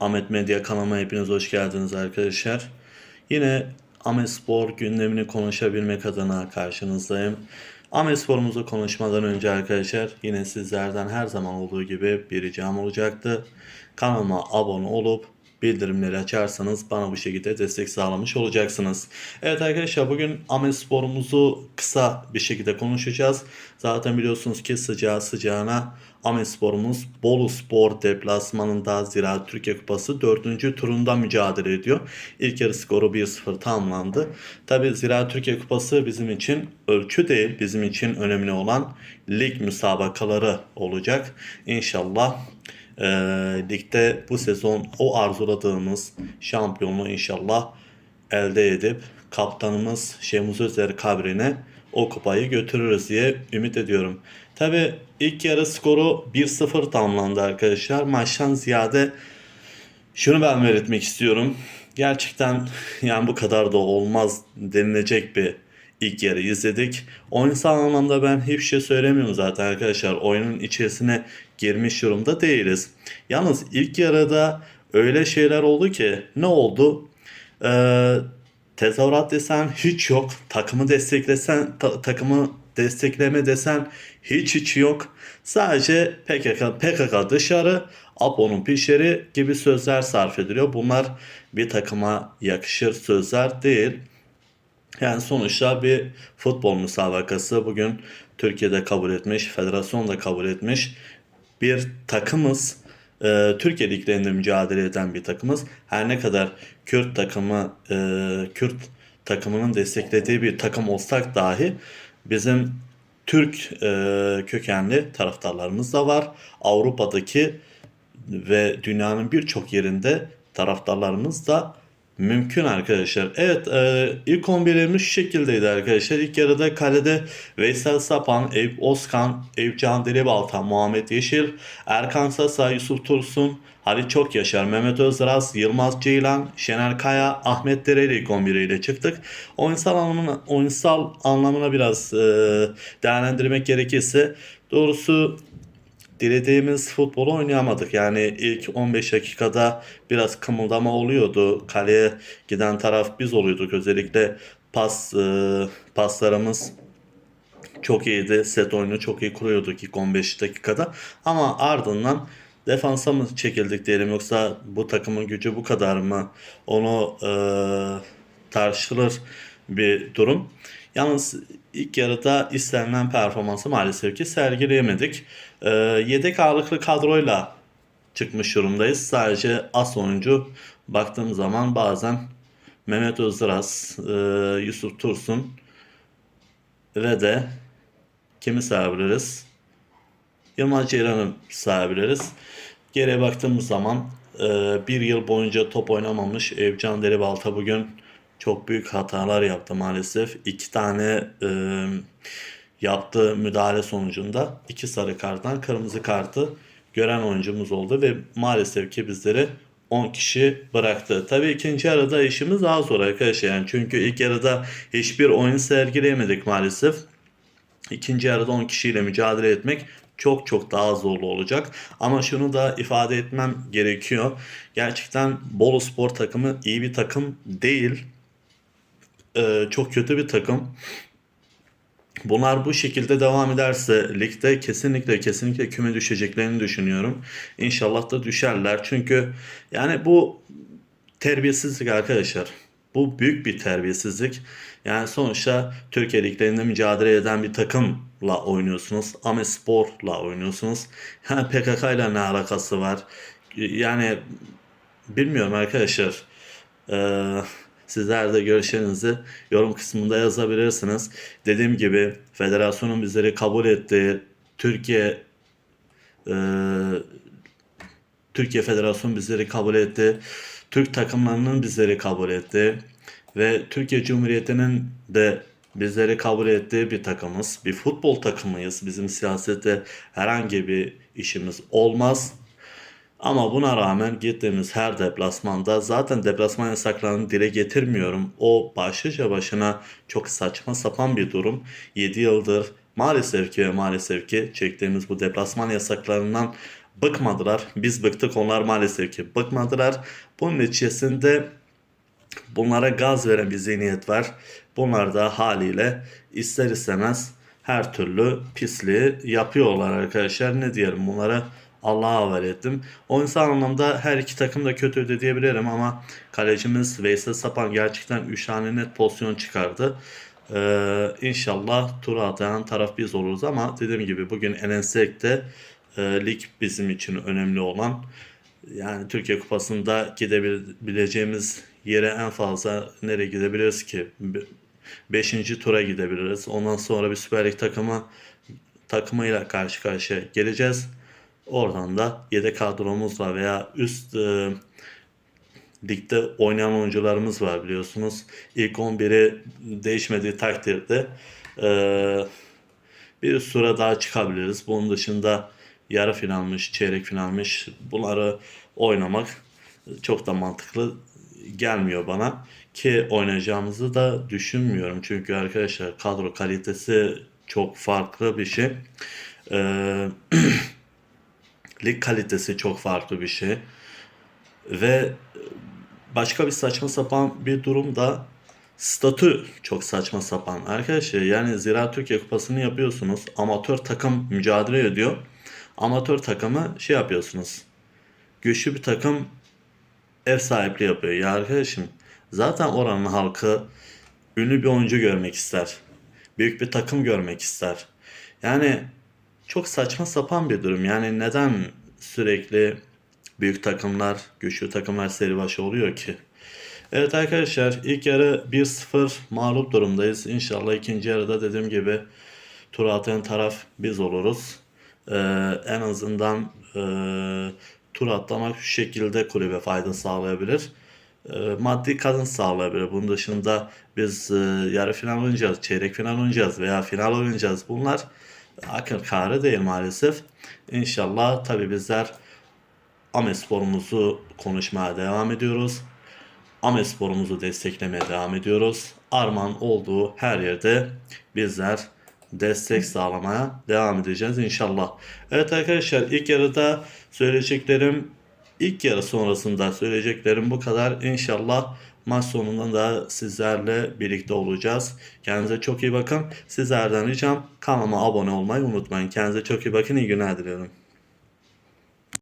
Ahmet Medya kanalıma hepiniz hoş geldiniz arkadaşlar. Yine Amespor gündemini konuşabilmek adına karşınızdayım. Amespor'umuzu konuşmadan önce arkadaşlar yine sizlerden her zaman olduğu gibi bir ricam olacaktı. Kanalıma abone olup bildirimleri açarsanız bana bu şekilde destek sağlamış olacaksınız. Evet arkadaşlar bugün Amespor'umuzu kısa bir şekilde konuşacağız. Zaten biliyorsunuz ki sıcağı sıcağına Amespor'umuz Bolu Spor deplasmanında Ziraat Türkiye Kupası 4. turunda mücadele ediyor. İlk yarı skoru 1-0 tamamlandı. Tabi Ziraat Türkiye Kupası bizim için ölçü değil, bizim için önemli olan lig müsabakaları olacak. İnşallah e, ligde bu sezon o arzuladığımız şampiyonluğu inşallah elde edip kaptanımız Şemuz Özer kabrine o kupayı götürürüz diye ümit ediyorum. Tabi ilk yarı skoru 1-0 tamamlandı arkadaşlar. Maçtan ziyade şunu ben belirtmek istiyorum. Gerçekten yani bu kadar da olmaz denilecek bir ilk yarı izledik. Oyunsal anlamda ben hiçbir şey söylemiyorum zaten arkadaşlar. Oyunun içerisine girmiş durumda değiliz. Yalnız ilk yarıda öyle şeyler oldu ki ne oldu? Ee, tezahürat desen hiç yok. Takımı desteklesen ta- takımı destekleme desen hiç hiç yok. Sadece PKK, PKK dışarı, Apo'nun pişeri gibi sözler sarf ediliyor. Bunlar bir takıma yakışır sözler değil. Yani sonuçta bir futbol müsabakası bugün Türkiye'de kabul etmiş, federasyon da kabul etmiş bir takımız. Ee, Türkiye liglerinde mücadele eden bir takımız. Her ne kadar Kürt takımı, e, Kürt takımının desteklediği bir takım olsak dahi bizim Türk e, kökenli taraftarlarımız da var. Avrupa'daki ve dünyanın birçok yerinde taraftarlarımız da mümkün arkadaşlar. Evet e, ilk 11'imiz şu şekildeydi arkadaşlar. İlk yarıda kalede Veysel Sapan, Eyüp Özkan, Eyüp Can Delibalta, Muhammed Yeşil, Erkan Sasa, Yusuf Tursun, Halit Çokyaşar, Mehmet Özras, Yılmaz Ceylan, Şener Kaya, Ahmet Dereli ilk 11 ile çıktık. Oyunsal anlamına, oyunsal anlamına biraz e, değerlendirmek gerekirse doğrusu dilediğimiz futbolu oynayamadık. Yani ilk 15 dakikada biraz kımıldama oluyordu. Kaleye giden taraf biz oluyorduk. Özellikle pas e, paslarımız çok iyiydi. Set oyunu çok iyi kuruyorduk ilk 15 dakikada. Ama ardından defansa mı çekildik diyelim yoksa bu takımın gücü bu kadar mı? Onu e, tartışılır bir durum. Yalnız ilk yarıda istenilen performansı maalesef ki sergileyemedik. E, yedek ağırlıklı kadroyla çıkmış durumdayız. Sadece as oyuncu baktığım zaman bazen Mehmet Özras, e, Yusuf Tursun ve de kimi sayabiliriz? Yılmaz Ceylan'ı sayabiliriz. Geriye baktığımız zaman e, bir yıl boyunca top oynamamış Evcan Deribalta bugün çok büyük hatalar yaptı maalesef. İki tane e, yaptığı müdahale sonucunda iki sarı karttan kırmızı kartı gören oyuncumuz oldu ve maalesef ki bizleri 10 kişi bıraktı. Tabii ikinci yarıda işimiz daha zor arkadaşlar. Yani çünkü ilk yarıda hiçbir oyun sergileyemedik maalesef. İkinci yarıda 10 kişiyle mücadele etmek çok çok daha zorlu olacak. Ama şunu da ifade etmem gerekiyor. Gerçekten Bolu Spor takımı iyi bir takım değil. Ee, çok kötü bir takım. Bunlar bu şekilde devam ederse ligde kesinlikle kesinlikle küme düşeceklerini düşünüyorum. İnşallah da düşerler. Çünkü yani bu terbiyesizlik arkadaşlar. Bu büyük bir terbiyesizlik. Yani sonuçta Türkiye liglerinde mücadele eden bir takımla oynuyorsunuz. Amespor'la oynuyorsunuz. Yani PKK ile ne alakası var? Yani bilmiyorum arkadaşlar. Ee, sizler de görüşlerinizi yorum kısmında yazabilirsiniz. Dediğim gibi federasyonun bizleri kabul ettiği Türkiye e, Türkiye Federasyonu bizleri kabul etti. Türk takımlarının bizleri kabul etti. Ve Türkiye Cumhuriyeti'nin de bizleri kabul ettiği bir takımız. Bir futbol takımıyız. Bizim siyasette herhangi bir işimiz olmaz. Ama buna rağmen gittiğimiz her deplasmanda zaten deplasman yasaklarını dile getirmiyorum. O başlıca başına çok saçma sapan bir durum. 7 yıldır maalesef ki ve maalesef ki çektiğimiz bu deplasman yasaklarından bıkmadılar. Biz bıktık onlar maalesef ki bıkmadılar. Bunun neticesinde bunlara gaz veren bir zihniyet var. Bunlar da haliyle ister istemez her türlü pisliği yapıyorlar arkadaşlar. Ne diyelim bunlara Allah'a havale ettim. Oyunsal anlamda her iki takım da kötüydü diyebilirim ama kalecimiz Veysel Sapan gerçekten 3 tane net pozisyon çıkardı. Ee, inşallah turu atan taraf biz oluruz ama dediğim gibi bugün elensek de e, lig bizim için önemli olan yani Türkiye Kupası'nda gidebileceğimiz yere en fazla nereye gidebiliriz ki? Be- Beşinci tura gidebiliriz. Ondan sonra bir Süper Lig takımı takımıyla karşı karşıya geleceğiz. Oradan da yedek kadromuzla veya üst e, ligde oynayan oyuncularımız var biliyorsunuz. İlk 11'i değişmediği takdirde e, bir tura daha çıkabiliriz. Bunun dışında yarı finalmiş, çeyrek finalmiş bunları oynamak çok da mantıklı gelmiyor bana. Ki oynayacağımızı da düşünmüyorum. Çünkü arkadaşlar kadro kalitesi çok farklı bir şey. Ee, lig kalitesi çok farklı bir şey. Ve başka bir saçma sapan bir durum da statü çok saçma sapan. Arkadaşlar yani Zira Türkiye Kupası'nı yapıyorsunuz. Amatör takım mücadele ediyor. Amatör takımı şey yapıyorsunuz. Güçlü bir takım ev sahipliği yapıyor. Ya arkadaşım zaten oranın halkı ünlü bir oyuncu görmek ister. Büyük bir takım görmek ister. Yani çok saçma sapan bir durum. Yani neden sürekli büyük takımlar, güçlü takımlar seri başı oluyor ki? Evet arkadaşlar ilk yarı 1-0 mağlup durumdayız. İnşallah ikinci yarıda dediğim gibi tur atan taraf biz oluruz. Ee, en azından e, tur atlamak şu şekilde kulübe fayda sağlayabilir. Ee, maddi kazanç sağlayabilir. Bunun dışında biz e, yarı final oynayacağız, çeyrek final oynayacağız veya final oynayacağız. Bunlar akıl kârı değil maalesef. İnşallah tabi bizler Amespor'umuzu konuşmaya devam ediyoruz. Amespor'umuzu desteklemeye devam ediyoruz. Arman olduğu her yerde bizler destek sağlamaya devam edeceğiz inşallah. Evet arkadaşlar ilk yarıda söyleyeceklerim ilk yarı sonrasında söyleyeceklerim bu kadar. İnşallah maç sonunda da sizlerle birlikte olacağız. Kendinize çok iyi bakın. Sizlerden ricam kanalıma abone olmayı unutmayın. Kendinize çok iyi bakın. İyi günler diliyorum.